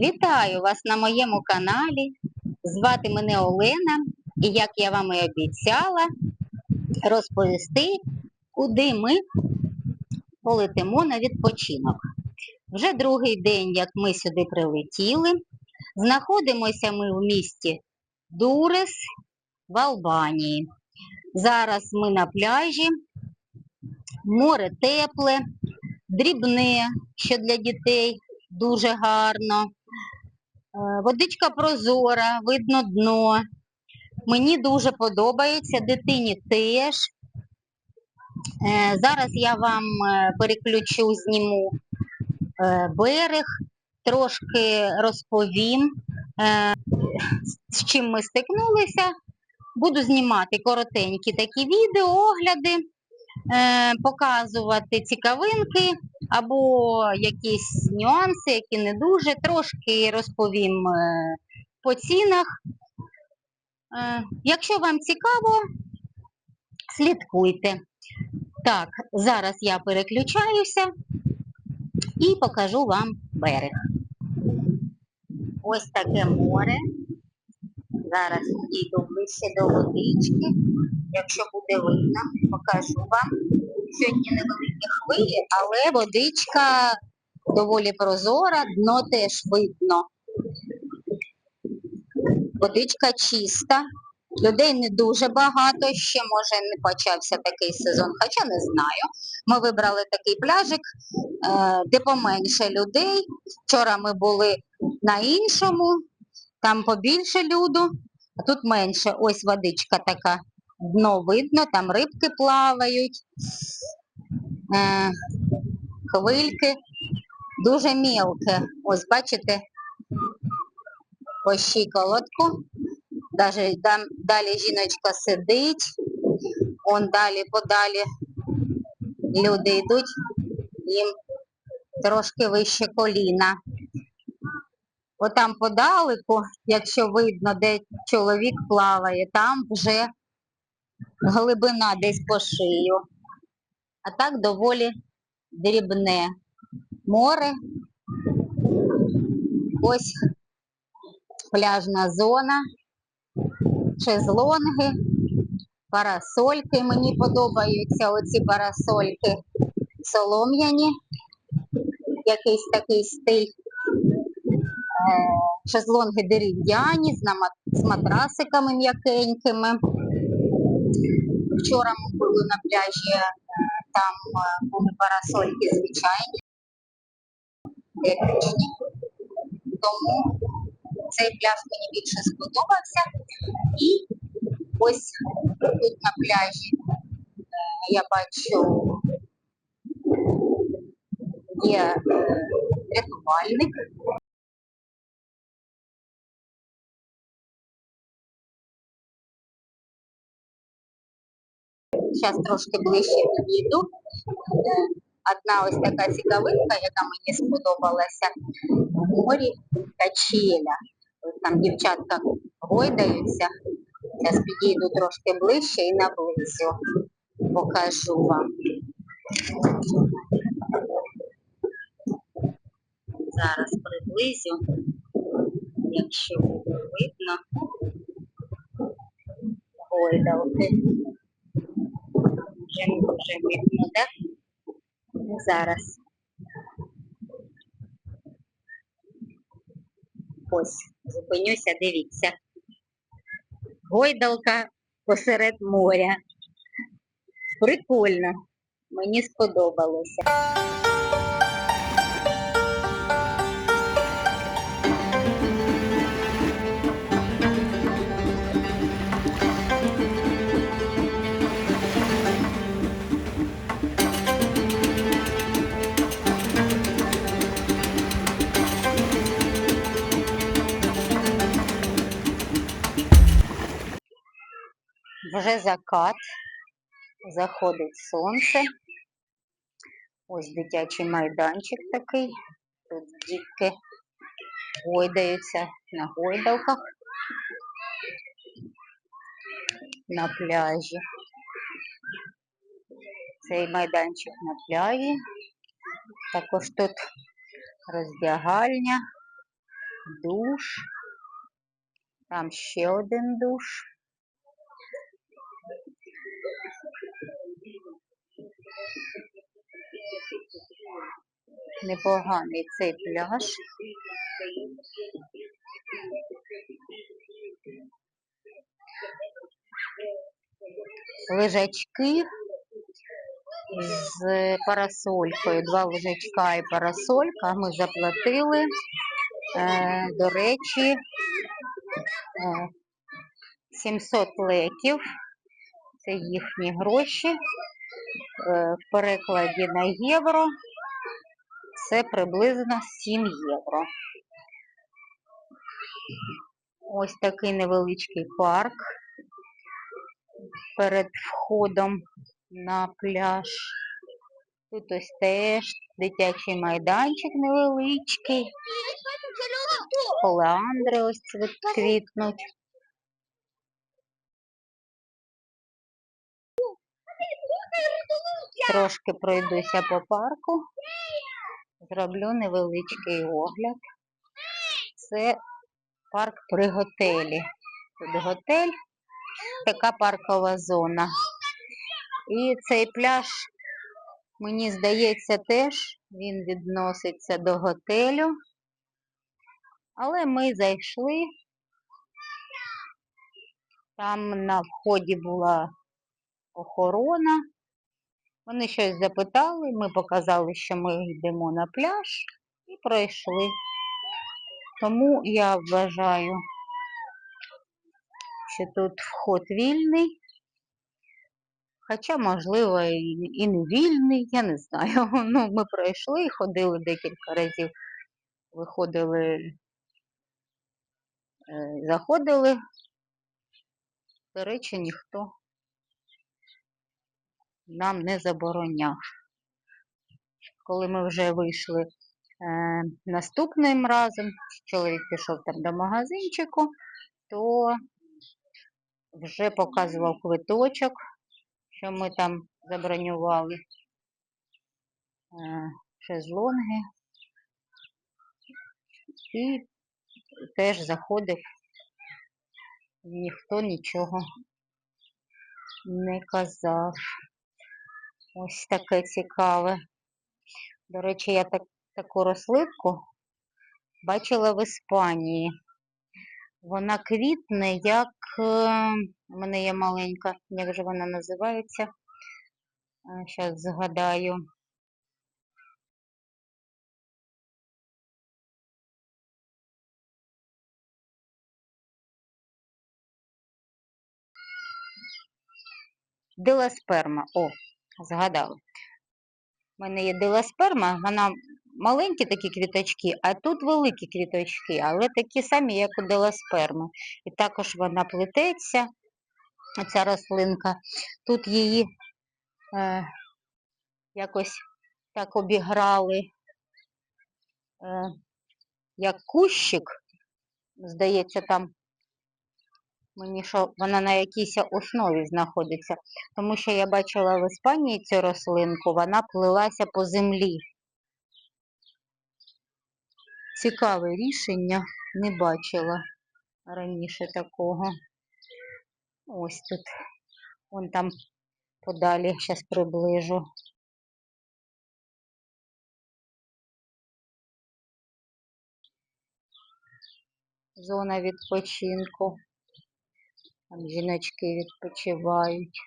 Вітаю вас на моєму каналі. Звати мене Олена, і як я вам і обіцяла, розповісти, куди ми полетимо на відпочинок. Вже другий день, як ми сюди прилетіли. Знаходимося ми в місті Дурес в Албанії. Зараз ми на пляжі, море тепле, дрібне, що для дітей дуже гарно. Е, Водичка прозора, видно дно. Мені дуже подобається, дитині теж. Е, Зараз я вам е, переключу, зніму берег, трошки розповім, з чим ми стикнулися. Буду знімати коротенькі такі відео, огляди, показувати цікавинки або якісь нюанси, які не дуже. Трошки розповім е, по цінах. Е, Якщо вам цікаво, слідкуйте. Так, зараз я переключаюся і покажу вам берег. Ось таке море. Зараз йду ближче до водички. Якщо буде видно, покажу вам. Сьогодні невеликі хвилі, але водичка доволі прозора, дно теж видно. Водичка чиста, людей не дуже багато, ще може не почався такий сезон, хоча не знаю. Ми вибрали такий пляжик, е, де поменше людей. Вчора ми були на іншому, там побільше люду, а тут менше. Ось водичка така. Дно видно, там рибки плавають, е, хвильки. Дуже мілке. Ось бачите, по щиколотку. Даже далі жіночка сидить, он далі подалі люди йдуть, їм трошки вище коліна. Отам подалеку, якщо видно, де чоловік плаває, там вже глибина десь по шию. А так доволі дрібне море. Ось пляжна зона, шезлонги, парасольки. Мені подобаються оці парасольки солом'яні, якийсь такий стиль. Е, Шезлонги дерев'яні з матрасиками м'якенькими. Вчора ми були на пляжі, е, там е, були парасольки звичайні, електричні. Тому цей пляж мені більше сподобався. І ось тут на пляжі е, я бачу є рятувальник. Зараз трошки ближче підійду. Е, Одна ось така цікавинка, яка мені сподобалася. В морі качеля. Ось там дівчатка гойдаються. Зараз підійду трошки ближче і наблизю. Покажу вам. Зараз приблизю, якщо видно. Гойдалки. Вже видно, так? Зараз. Ось, зупинюся, дивіться. Гойдалка посеред моря. Прикольно. Мені сподобалося. Вже закат, заходить сонце. Ось дитячий майданчик такий. Тут дітки гойдаються на гойдалках на пляжі. Цей майданчик на пляжі. Також тут роздягальня, душ. Там ще один душ. Непоганий цей пляж. Лежачки з парасолькою. Два лежачка і парасолька. Ми заплатили. Е, до речі, е, 700 леків. Це їхні гроші. Е, в перекладі на євро це приблизно 7 євро. Ось такий невеличкий парк перед входом на пляж. Тут ось теж дитячий майданчик невеличкий. Олеандри ось квітнуть. Трошки пройдуся по парку. Зроблю невеличкий огляд. Це парк при готелі. Тут готель, така паркова зона. І цей пляж, мені здається, теж він відноситься до готелю. Але ми зайшли. Там на вході була охорона. Вони щось запитали, ми показали, що ми йдемо на пляж і пройшли. Тому я вважаю, що тут вход вільний. Хоча, можливо, і, не вільний, я не знаю. Ну, ми пройшли, ходили декілька разів, виходили, е, заходили. До речі, ніхто нам не забороняв. Коли ми вже вийшли е, наступним разом, чоловік пішов там до магазинчику, то вже показував квиточок, що ми там забронювали е, шезлонги. І теж заходив, ніхто нічого не казав. Ось таке цікаве. До речі, я так, таку рослинку бачила в Іспанії. Вона квітне, як е, у мене є маленька, як же вона називається? Зараз згадаю. Диласперма. О, згадала. У мене є диласперма, вона маленькі такі квіточки, а тут великі квіточки, але такі самі, як у диласперми. І також вона плететься, ця рослинка. Тут її е, якось так обіграли, е, як кущик. Здається, там мені що вона на якійсь основі знаходиться. Тому що я бачила в Іспанії цю рослинку, вона плилася по землі. Цікаве рішення, не бачила раніше такого. Ось тут, вон там подалі, зараз приближу. Зона відпочинку. Там жіночки відпочивають.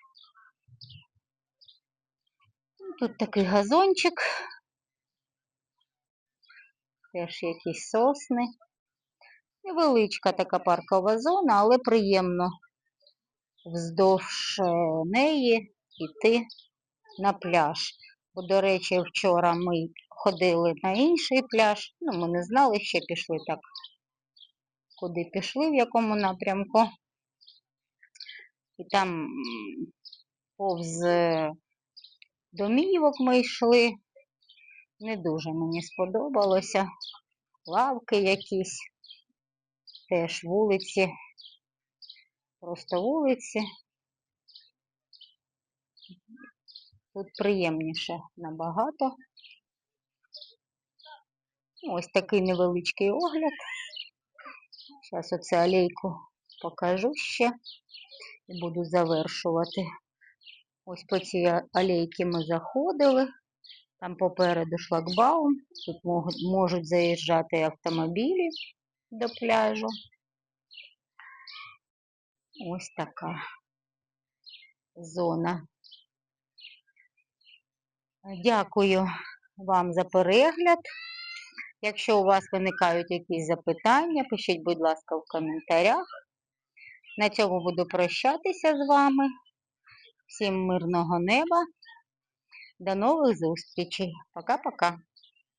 Ну, Тут такий газончик. Теж якісь сосни. Невеличка така паркова зона, але приємно вздовж е, неї йти на пляж. Бо, до речі, вчора ми ходили на інший пляж. Ну, ми не знали, ще пішли так, куди пішли, в якому напрямку. І там повз е, домівок ми йшли. Не дуже мені сподобалося. Лавки якісь, теж вулиці, просто вулиці. Тут приємніше набагато. Ось такий невеличкий огляд. Зараз оце алейку покажу ще і буду завершувати. Ось по цій алейці ми заходили. Там попереду шлагбаум. Тут можуть заїжджати автомобілі до пляжу. Ось така зона. Дякую вам за перегляд. Якщо у вас виникають якісь запитання, пишіть, будь ласка, в коментарях. На цьому буду прощатися з вами. Всім мирного неба. До нових зустрічей. Пока-пока.